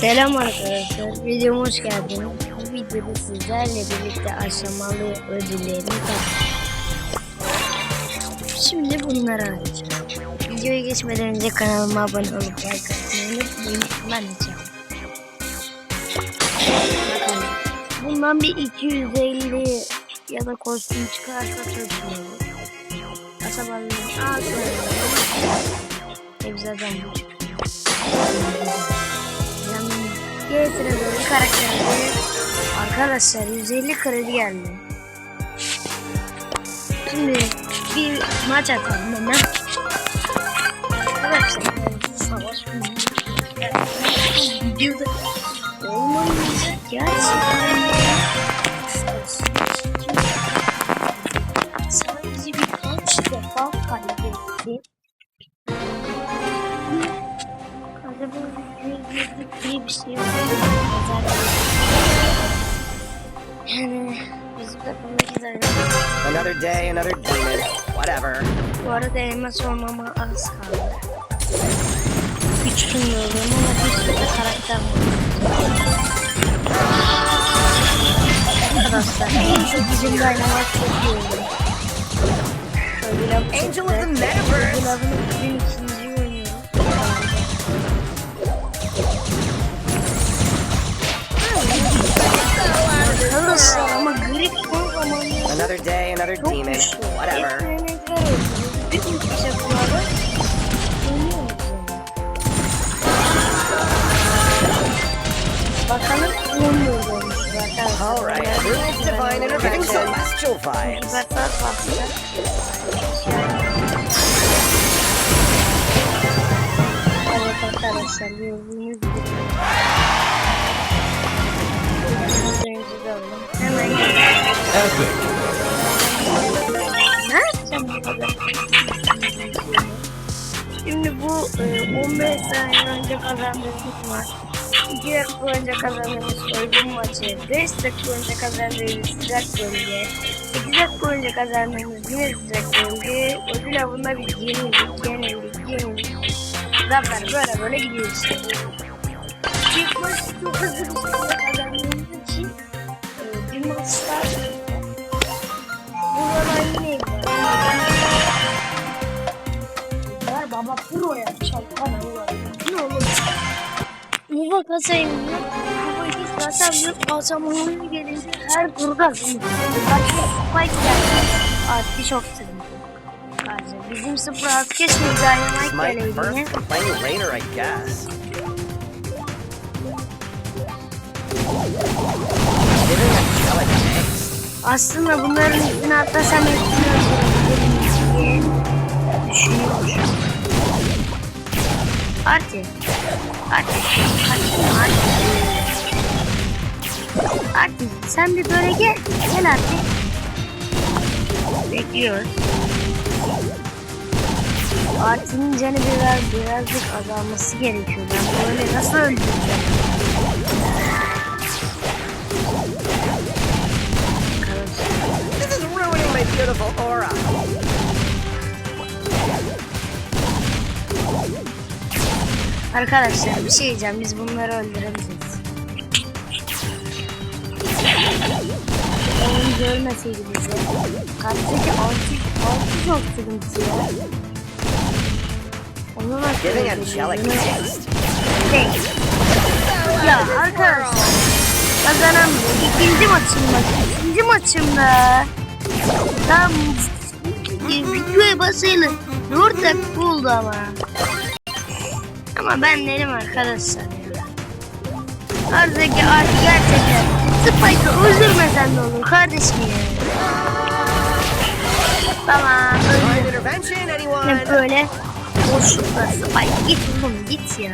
Selam arkadaşlar, videoma hoş geldiniz. Bu videoda sizlerle birlikte aşamalı ödüllerini tartışacağız. Şimdi bunları arayacağım. Videoya geçmeden önce kanalıma abone olup like atmayı unutmayın. Ben açacağım. Bundan bir 250 ya da kostüm çıkarsa çok iyi olur. Kasabalıyım. Aa, sonra. Evzadan Diğer sıradaki karakterleri arkadaşlar 150 kredi geldi. Şimdi bir maç atalım hemen. Arkadaşlar savaş videoda olmayacak gerçekten. Sadece birkaç defa kaybettim. Yüzlük diye bir şey var. Yani biz de bunu gidelim. Another day, another demon. Whatever. Bu arada elma sormama az kaldı. Üç gün ama bir sürü de karakter var. Arkadaşlar en çok bizim dynamite çok iyi oldu. Angel of the Metaverse. Ama grip son zamanlarda Another day, another çok demon. güçlü. Whatever. Bütün yani. Bakalım. Alright, Druid's divine intervention. Celestial vibes. Libertad bastı. Evet arkadaşlar gördüğünüz de. Hemen Epic. Ne yapacağım? Şimdi bu e, 15 saniye önce kazandığımız maç. 2 dakika önce kazandığımız oyun maçı. 5 dakika önce kazandığımız sıcak bölge. 8 dakika önce kazandığımız yine sıcak bölge. Ödül avında bir yenilik, yenilik, yenilik. Zafer böyle böyle gidiyor işte. İlk maç çok hızlı bir şekilde Ver baba proya çalkan Ne olur. Muva kasayım ya. Muva hiç kasam yok. Kasam oyunu gelince her turda. Spike geldi. Artık çok. Kardeşim bizim sıfır az It's dynamite my Aslında bunların üstüne atlasam hepsini öldürebilirim diye düşünüyormuşum. Artı. Artı. Artı. Artı. Artı. Sen bir böyle gel. Gel artık. Bekliyoruz. Art'ın canı biraz birazcık azalması gerekiyor. Ben böyle nasıl öldüreceğim? Beautiful aura. Arkadaşlar bir şey diyeceğim. Biz bunları öldürebiliriz. Oyun görmeseydi bizi. Altı, altı çok sıkıntı ya. Onu nasıl Giving öldüreceğiz? angelic thanks. Değil. Ya arkadaşlar. Kazanamıyorum. İkinci maçımda. İkinci maçımda. Tam videoya basayım. 4 dakika oldu ama. Ama ben dedim arkadaşlar ya. Aradaki artı gerçekten Spike'ı öldürmesen de olur kardeşim ya. Tamam öldür. Ne böyle boşlukla Spike git oğlum git ya.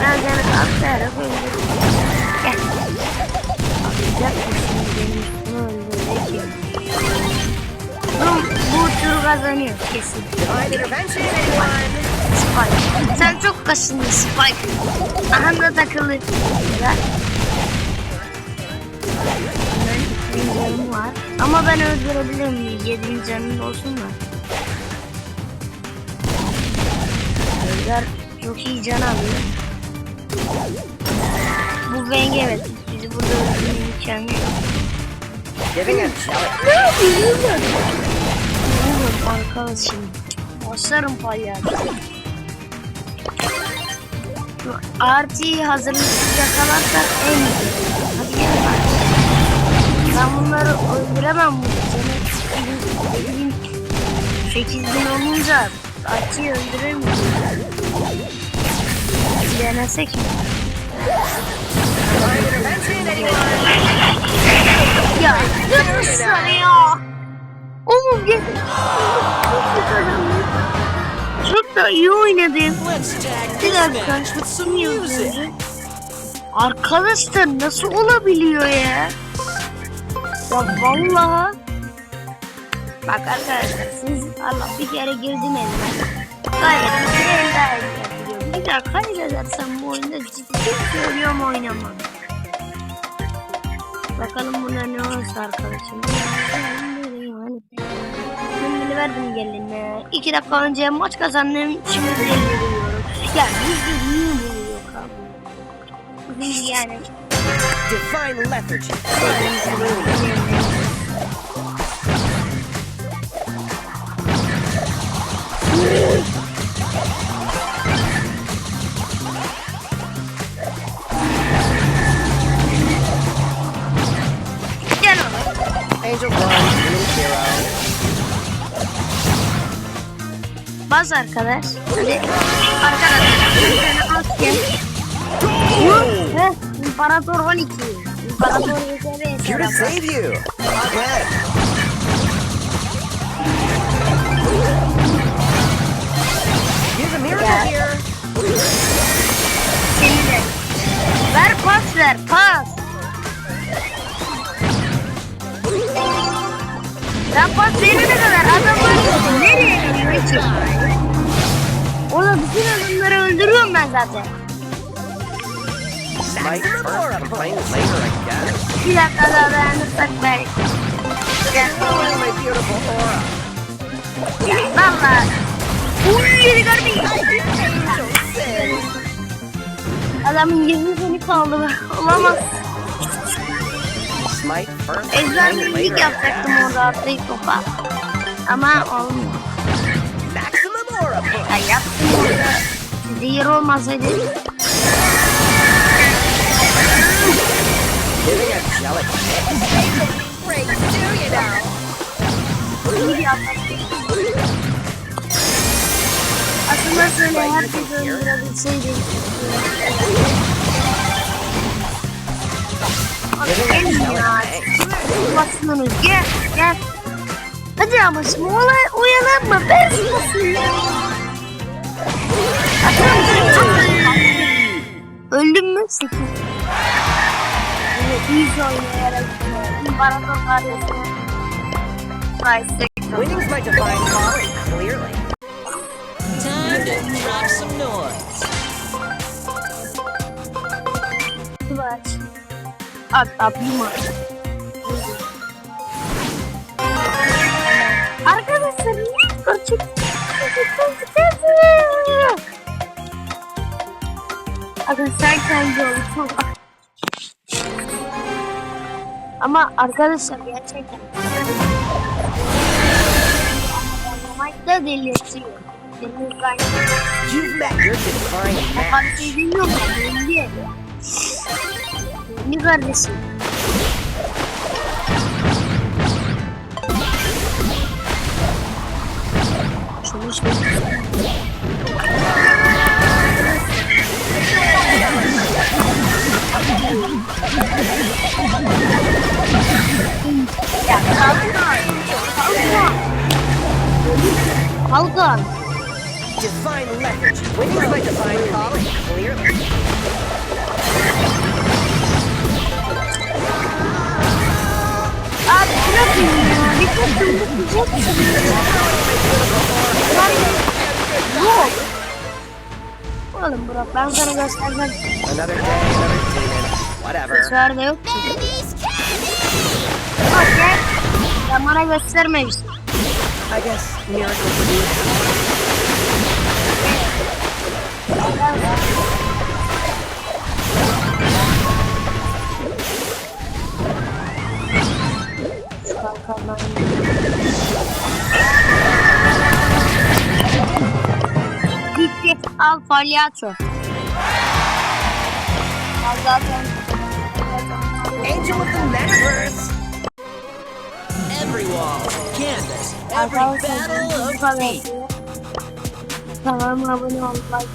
Ben seni atlayarak öldürürüm. Gel. Atlayacak mısın kazanıyor kesin. Spike. Sen çok kaşındın Spike. Aha da takılı. Güzel. Benim canım var. Ama ben öldürebilirim. Yediğim canım olsun da. Öldür. çok iyi can alıyor. Bu Venge evet. Bizi burada öldürmeyi imkanı yok. Ne yapıyorsun? Arkadaşım. Başlarım palyaço. Arti'yi hazırlıksız yakalarsak en iyi. Hadi gel. Ben bunları öldüremem bu sene. Elim 8 bin olunca Arti'yi öldürür müyüm? Denesek mi? Ya yapmışlar ya. Oğlum gel. Da iyi oynadım. Bir dakika. Arkadaşlar nasıl olabiliyor ya? Ya vallahi. Bak arkadaşlar siz Allah bir kere girdim elime. Kaybettim bir el daha yapıyorum. Bir daha kaybedersem bu oyunda ciddi söylüyorum oynamam. Bakalım buna ne olursa arkadaşım. Şimdi verdim geline. İki dakika önce maç kazandım. Şimdi deliriyorum. Ya bizde niye yok abi? Yani. Divine lethargy. Angel one, hero. Baz arkadaş. Hadi. Heh, İmparator 12. İmparator Here to save you. Use a miracle here. Ver pas ver pas. Ben pas verene kadar adam var nereye ki? Orada bütün adamları öldürüyorum ben zaten. Bir dakika daha dayanırsak belki. Valla. Uy yedi kardeşim. Angel six. Adamın yüzü seni kaldı. Olamaz. I yapacaktım orada atlayıp topa. Ama olmuyor. Orada. Zehir olmasaydı. Aslında şöyle herkes öldürebilseydi. Jelly. ya. Basıyorsunuz gel gel. Hadi ama Smola uyanır mı? Ben Smola'yım. Öldüm mü? Sekiz. Böyle iyice oynayarak. Bana da kardeşim. Winning's my divine calling, clearly. Time to drop some noise. Watch. Up, up, you. Arkadaşlar niye gerçek? Arkadaşlar kendi oldu çok. Ama arkadaşlar gerçekten Oynamakta delirtiyor. You've met your divine match. şey bilmiyorum. Belli kardeşim. Hold on. Divine leverage. Winning by divine power. Clearly. Yok. Oğlum bırak ben sana göstereceğim. Another day, another demon. Whatever. Dışarıda yok ki. Okey. Sen bana göstermemişsin. I guess miracles do kazandı. Gitti. Al palyaço. Al zaten. Angel of the Metaverse! Every wall, canvas, every battle of feet. Kanalıma abone olmayı, unutmayın.